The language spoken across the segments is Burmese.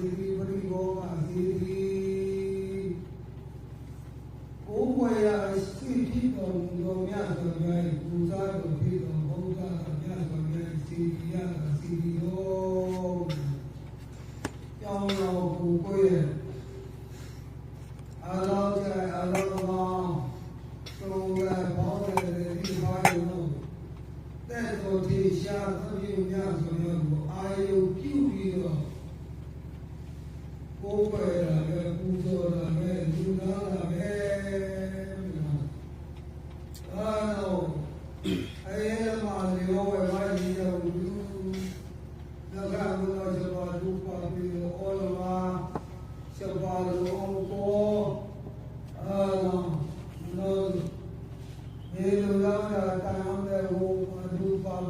Here we go, here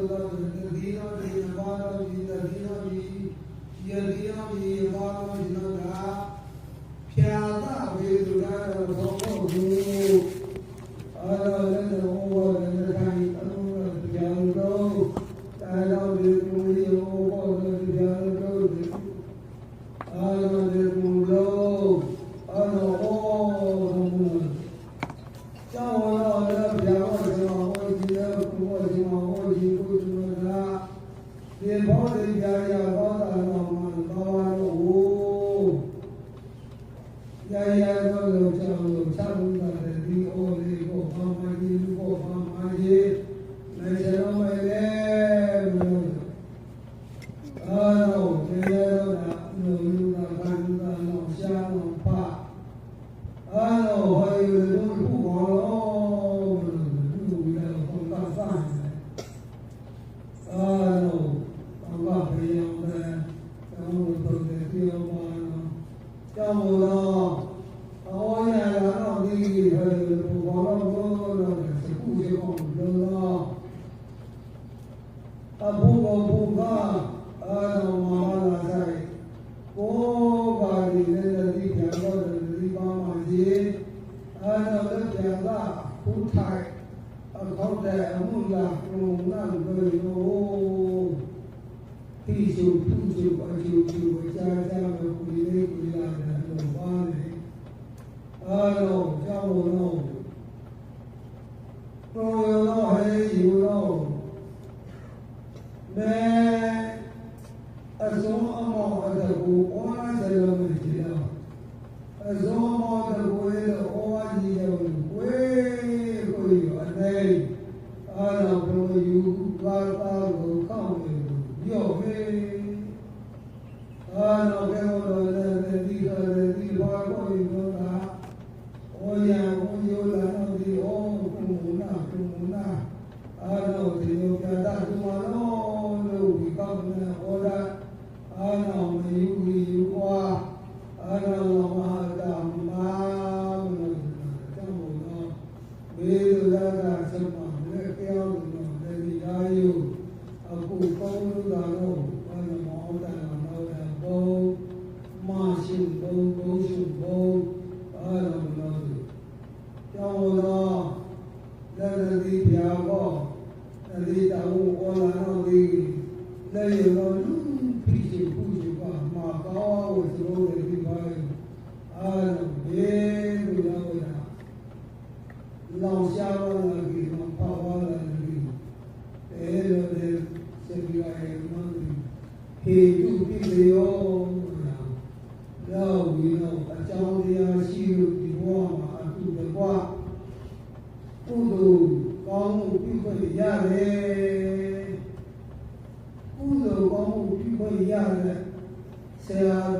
الله يرضينا به يرضانا به يرضينا به يرضينا به يرضانا به فياتا بيدنا فوقه ألا لنا هو لنا الحي أمر تجاهله ألا بيقولي هو تجاهله ألا بيقوله أنا غارم تعالى لا بجعل ما وجه ما وجه The embodied Yahweh တဲ့အမှုရာကိုငါ့ကိုပြောလို့တိစုသူစုအကျိုးကျိုး လည်းရောဖြစ်ရှိပူရှိပါမှာကောင်းကိုသလိုရပြီးပါအာလုံးဘေးဘုရားဝါလောင်ရှားပါလာပြီးတော့ပါပါလာပြီးအဲလိုတဲ့စေပြီးရရဲ့မှန်ပြီးဟေတုပိလေယောတော့ဝီတော့အကြောင်းတရားရှိလို့ဒီဘဝမှာအတူတကွကုသိုလ်ကောင်းမှုပြုခွင့်ရတယ် ரொம்ப இதாக இருந்தேன் சரி ஆறு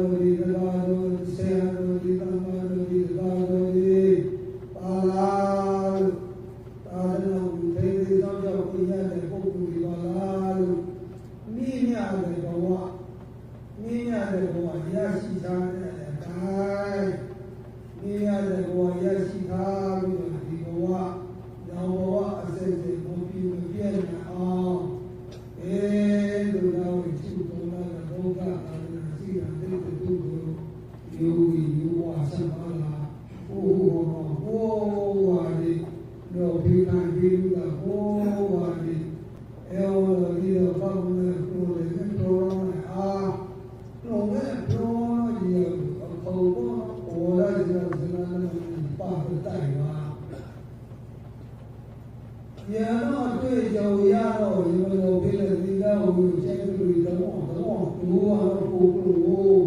ဉာဏ်တော့တွေ့ကြုံရတော့ဒီလိုပြည့်တဲ့သီလကိုချက်ပြီးတော့တော့ဘူးဟာပုံလို့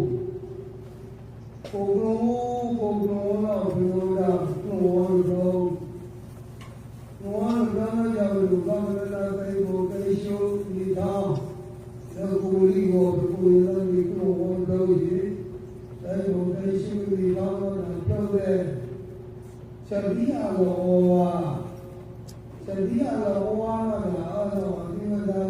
ပုံလို့ပုံလို့တော့ဘယ်လိုလဲဘောလို့ဘောလို့ကြောင့်လူကောင်းလာတဲ့ဘုံကိရှုဒီတော့ဒီကိုလီကိုကိုယ်လည်းဒီကိုဘောလို့ဒီအဲဒီဘုံကိရှုဒီတော့တော့ပြောတဲ့ချက်ပြီးအောင်ဟော تبيع له أعمى هذا وعظيم هذا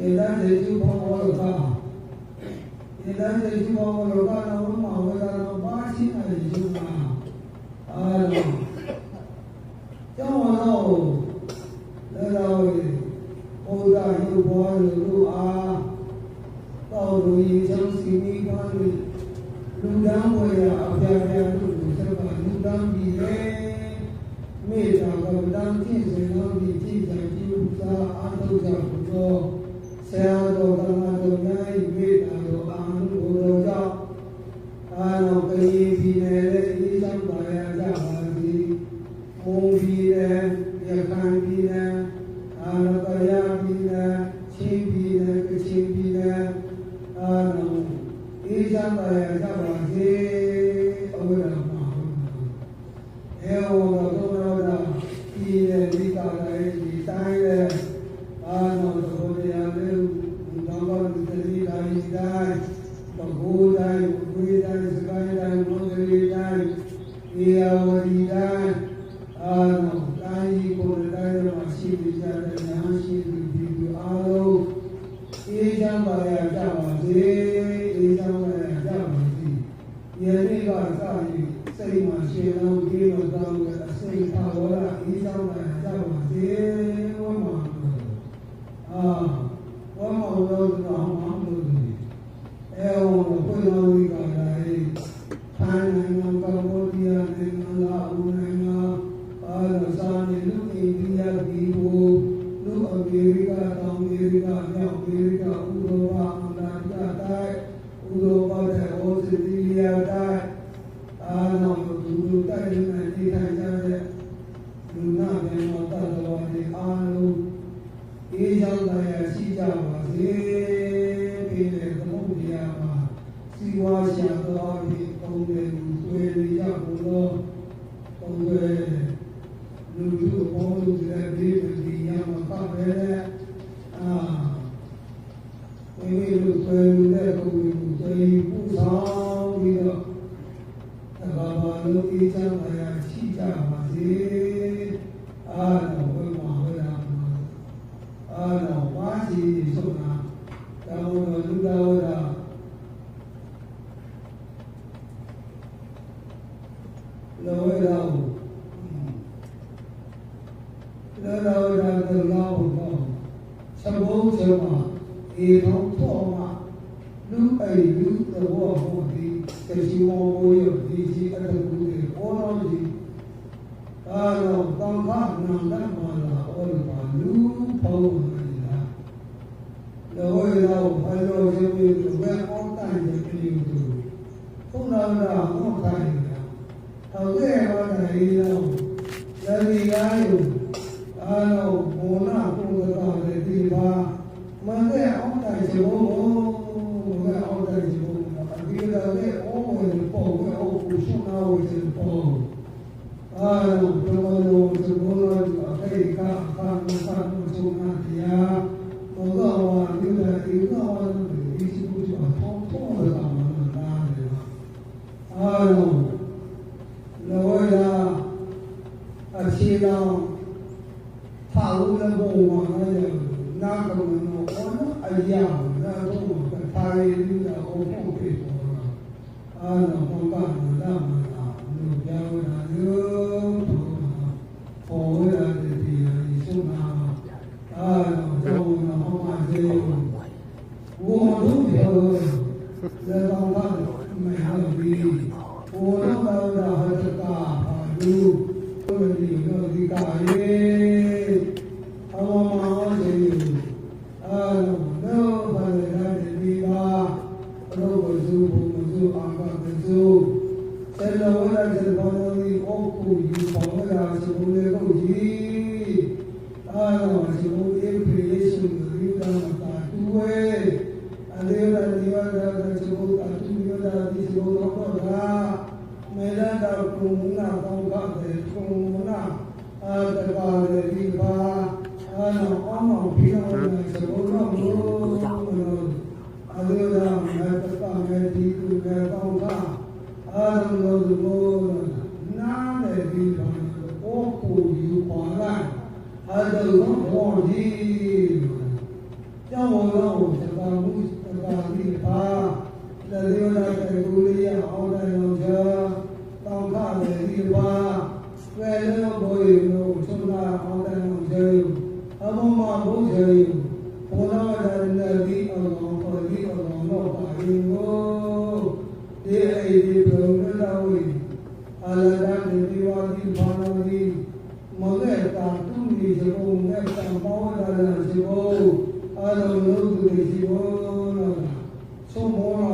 ഇതാണ് ကိမတံအစိတ်ပါဝရဤသောကသောပါစေ ထောင်းတော်မှာလူအိလူသဘောဟောဒီတရှိဝဘောရဒီရှိအတ္တကုတွေဘောတော်ဒီအာရောတောင်ခနန္ဒမာလာဩလပါလူဖောင်းနေတာလောဝိရာဘာလို့ရှင်ပြီးဘယ်အောင်တိုင်နေပြီလို့ခုနကဟောတိုင်နေတာတော့တဲ့ဟောတိုင်ရောလက်ဒီကားယူအာရောဘောနာပုံစံတွေဒီပါမတဲ့ အောင်တိုင်ချေဘောမတဲ့အောင်တိုင်ချေဘောအဒီလာတဲ့အောဝင်ပေါ်ဝဲအောကိုရှုနာဝဲချေပေါ်အာရောဘယ်လိုလုပ်ချေဘောလဲအခေကအခါမဆာချုံနာတရားဘောကဝါဒီလာဒီကဝါဒီရှိဘူးချောထောင်းထောင်းလာမှာလာတယ်အာရောလောဝဲလာအခြေတော်ထာဝရဘုံမှာလည်း na ka mo no ko a ya na ko mo ka tai ni na ko ko pe ko a na ko ka na na ma na no ya na yo to na ko ya de ti ya ni so na a na ko na ko ma de wo ma do de ho la ka ma ma ha bi wo na ka နာကောင်းကတဲ့ကုမနာအာတပါလေဒီပါအာနောအောင်းမောင်ပြီးတော့စေဘုတော့လို့အလေရမေတ္တာမေဒီကုကေကောင်းကအာရုံလို့ဘောနာလေဒီပါအောကူယူပါလားအာရုံဘောဒီကျောင်းတော်စကားမှုစ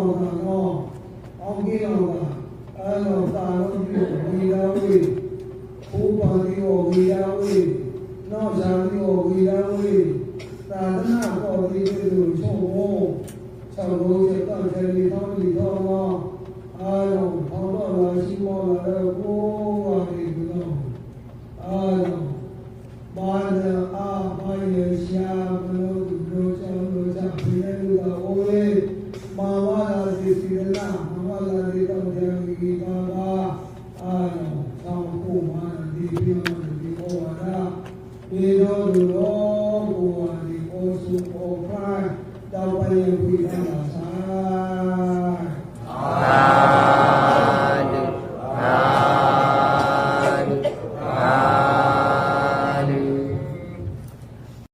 Roma, Angelo, Allo Salonio, Vidawi, Upanio, Vidawi, Nosanio, Vidawi, Tadana, Kodi, Vidu, Chomo, Salo, Chetan, Chedi, Tami, Tama, Allo, Pamela, Shimola, Elko,